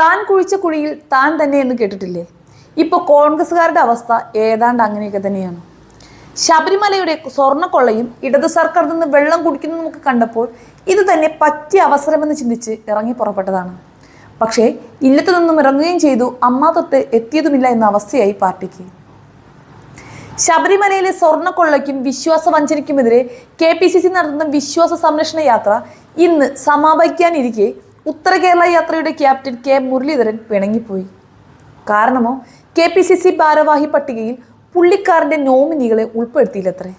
താൻ കുഴിച്ച കുഴിയിൽ താൻ തന്നെ എന്ന് കേട്ടിട്ടില്ലേ? ഇപ്പോൾ കോൺഗ്രസ്സുകാരുടെ അവസ്ഥ ഏതാണ്ട് അങ്ങനെയൊക്കെ തന്നെയാണ്. ശബരിമലയുടെ സ്വർണക്കൊള്ളയും ഇടതു സർക്കാർ നിന്ന് വെള്ളം കുടിക്കുന്നതുമൊക്കെ കണ്ടപ്പോൾ ഇത് തന്നെ പറ്റിയ അവസരമെന്ന് ചിന്തിച്ച് ഇറങ്ങി പുറപ്പെട്ടതാണ്. പക്ഷേ ഇല്ലത്തു നിന്നും ഇറങ്ങുകയും ചെയ്തു അമ്മ തൊട്ട് എത്തിയതുമില്ല എന്ന അവസ്ഥയായി പാർട്ടിക്ക്. ശബരിമലയിലെ സ്വർണക്കൊള്ളയ്ക്കും വിശ്വാസവഞ്ചനയ്ക്കുമെതിരെ കെ പി സി സി നടത്തുന്ന വിശ്വാസ സംരക്ഷണ യാത്ര ഇന്ന് സമാപിക്കാനിരിക്കെ ഉത്തര കേരള യാത്രയുടെ ക്യാപ്റ്റൻ കെ മുരളീധരൻ പിണങ്ങിപ്പോയി. കാരണമോ? കെ പി സി സി ഭാരവാഹി പട്ടികയിൽ പുള്ളിക്കാരന്റെ നോമിനികളെ ഉൾപ്പെടുത്തിയില്ലത്രേ.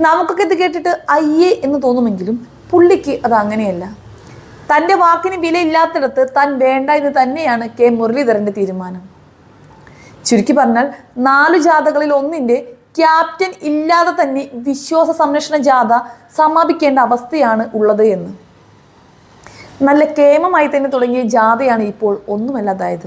നമുക്കൊക്കെ ഇത് കേട്ടിട്ട് അയ്യേ എന്ന് തോന്നുമെങ്കിലും പുള്ളിക്ക് അത് അങ്ങനെയല്ല. തന്റെ വാക്കിന് വിലയില്ലാത്തിടത്ത് താൻ വേണ്ട എന്ന് തന്നെയാണ് കെ മുരളീധരന്റെ തീരുമാനം. ചുരുക്കി പറഞ്ഞാൽ നാലു ജാഥകളിൽ ഒന്നിന്റെ ക്യാപ്റ്റൻ ഇല്ലാതെ തന്നെ വിശ്വാസ സംരക്ഷണ ജാഥ സമാപിക്കേണ്ട അവസ്ഥയാണ് ഉള്ളത് എന്ന്. നല്ല കേമമായി തന്നെ തുടങ്ങിയ ജാഥയാണ് ഇപ്പോൾ ഒന്നുമല്ലാതായത്.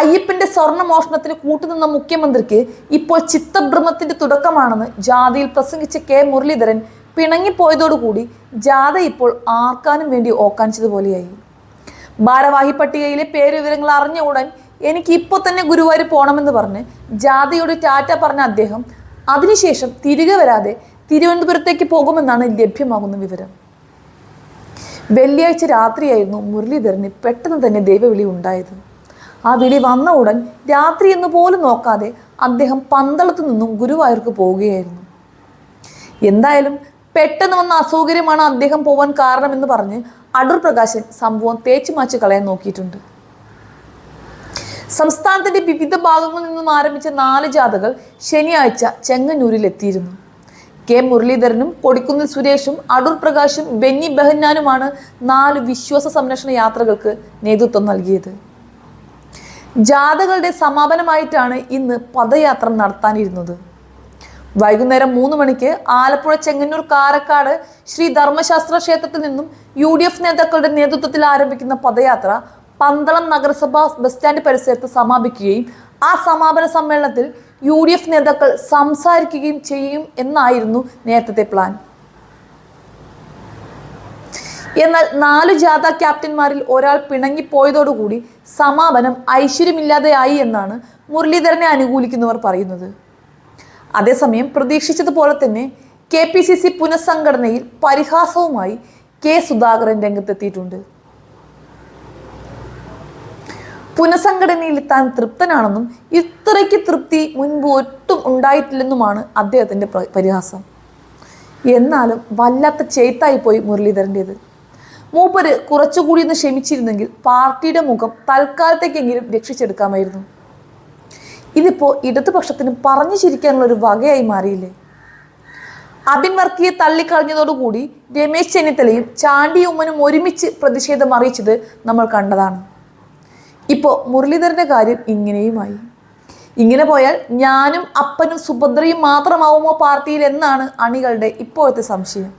അയ്യപ്പന്റെ സ്വർണ മോഷണത്തിന് കൂട്ടുനിന്ന മുഖ്യമന്ത്രിക്ക് ഇപ്പോൾ ചിത്തഭ്രമത്തിന്റെ തുടക്കമാണെന്ന് ജാഥയിൽ പ്രസംഗിച്ച കെ മുരളീധരൻ പിണങ്ങിപ്പോയതോടുകൂടി ജാഥ ഇപ്പോൾ ആർക്കാനും വേണ്ടി ഓക്കാനിച്ചതുപോലെയായി. ഭാരവാഹി പട്ടികയിലെ പേരുവിവരങ്ങൾ അറിഞ്ഞ ഉടൻ എനിക്ക് ഇപ്പോൾ തന്നെ ഗുരുവായൂർ പോകണമെന്ന് പറഞ്ഞ് ജാഥയോട് ടാറ്റ പറഞ്ഞ അദ്ദേഹം അതിനുശേഷം തിരികെ വരാതെ തിരുവനന്തപുരത്തേക്ക് പോകുമെന്നാണ് ലഭ്യമാകുന്ന വിവരം. വെള്ളിയാഴ്ച രാത്രിയായിരുന്നു മുരളീധരന് പെട്ടെന്ന് തന്നെ ദൈവവിളി ഉണ്ടായത്. ആ വിളി വന്ന ഉടൻ രാത്രി എന്ന് പോലും നോക്കാതെ അദ്ദേഹം പന്തളത്തു നിന്നും ഗുരുവായൂർക്ക് പോവുകയായിരുന്നു. എന്തായാലും പെട്ടെന്ന് വന്ന അസൗകര്യമാണ് അദ്ദേഹം പോവാൻ കാരണമെന്ന് പറഞ്ഞ് അടൂർ പ്രകാശൻ സംഭവം തേച്ചു മാച്ചു കളയാൻ നോക്കിയിട്ടുണ്ട്. സംസ്ഥാനത്തിന്റെ വിവിധ ഭാഗങ്ങളിൽ നിന്നും ആരംഭിച്ച നാല് ജാഥകൾ ശനിയാഴ്ച ചെങ്ങന്നൂരിൽ എത്തിയിരുന്നു കെ മുരളീധരനും കൊടിക്കുന്നിൽ സുരേഷും അടൂർ പ്രകാശും ബെന്നി ബെഹന്നാനുമാണ് നാല് വിശ്വാസ സംരക്ഷണ യാത്രകൾക്ക് നേതൃത്വം നൽകിയത്. ജാഥകളുടെ സമാപനമായിട്ടാണ് ഇന്ന് പദയാത്ര നടത്താനിരുന്നത്. വൈകുന്നേരം മൂന്ന് മണിക്ക് ആലപ്പുഴ ചെങ്ങന്നൂർ കാരക്കാട് ശ്രീ ധർമ്മശാസ്ത്ര ക്ഷേത്രത്തിൽ നിന്നും യു നേതാക്കളുടെ നേതൃത്വത്തിൽ ആരംഭിക്കുന്ന പദയാത്ര പന്തളം നഗരസഭ ബസ് സ്റ്റാൻഡ് പരിസരത്ത് സമാപിക്കുകയും ആ സമാപന സമ്മേളനത്തിൽ യു ഡി എഫ് നേതാക്കൾ സംസാരിക്കുകയും ചെയ്യും എന്നായിരുന്നു നേരത്തെ പ്ലാൻ. എന്നാൽ നാല് ജാഥ ക്യാപ്റ്റന്മാരിൽ ഒരാൾ പിണങ്ങിപ്പോയതോടുകൂടി സമാപനം ഐശ്വര്യമില്ലാതെയായി എന്നാണ് മുരളീധരനെ അനുകൂലിക്കുന്നവർ പറയുന്നത്. അതേസമയം പ്രതീക്ഷിച്ചതുപോലെ തന്നെ കെ പി സി സി പുനഃസംഘടനയിൽ പരിഹാസവുമായി കെ സുധാകരൻ രംഗത്തെത്തിയിട്ടുണ്ട്. പുനഃസംഘടനയിൽ താൻ തൃപ്തനാണെന്നും ഇത്രയ്ക്ക് തൃപ്തി മുൻപ് ഒട്ടും ഉണ്ടായിട്ടില്ലെന്നുമാണ് അദ്ദേഹത്തിന്റെ പ്ര- പരിഹാസം. എന്നാലും വല്ലാത്ത ചേത്തായി പോയി മുരളീധരന്റേത് മൂപ്പര് കുറച്ചുകൂടി ഒന്ന് ക്ഷമിച്ചിരുന്നെങ്കിൽ പാർട്ടിയുടെ മുഖം തൽക്കാലത്തേക്കെങ്കിലും രക്ഷിച്ചെടുക്കാമായിരുന്നു. ഇതിപ്പോൾ ഇടതുപക്ഷത്തിന് പറഞ്ഞു ചിരിക്കാനുള്ള ഒരു വകയായി മാറിയില്ലേ? അബിൻ വർക്കിയെ തള്ളിക്കളഞ്ഞതോടുകൂടി രമേശ് ചെന്നിത്തലയും ചാണ്ടി ഉമ്മനും ഒരുമിച്ച് പ്രതിഷേധം അറിയിച്ചത് നമ്മൾ കണ്ടതാണ്. ഇപ്പോൾ മുരളീധരന്റെ കാര്യം ഇങ്ങനെയുമായി. ഇങ്ങനെ പോയാൽ ഞാനും അപ്പനും സുഭദ്രയും മാത്രമാവുമോ പാർട്ടിയിൽ എന്നാണ് അണികളുടെ ഇപ്പോഴത്തെ സംശയം.